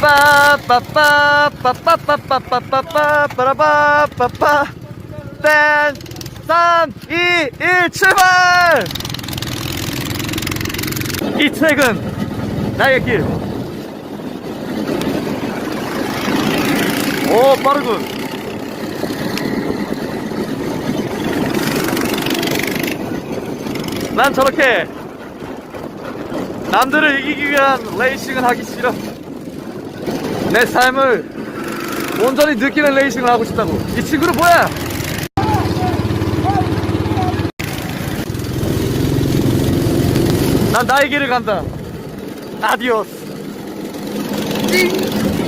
빠빠빠빠빠빠빠빠빠빠빠빠빠 땡 3, 2, 1 출발! 이 트랙은 나의 길. 오 빠르군. 난 저렇게 남들을 이기기 위한 레이싱을 하기 싫어. 내 삶을 온전히 느끼는 레이싱을 하고 싶다고. 이 친구는 뭐야? 난 나의 길을 간다. 아디오스. 띵.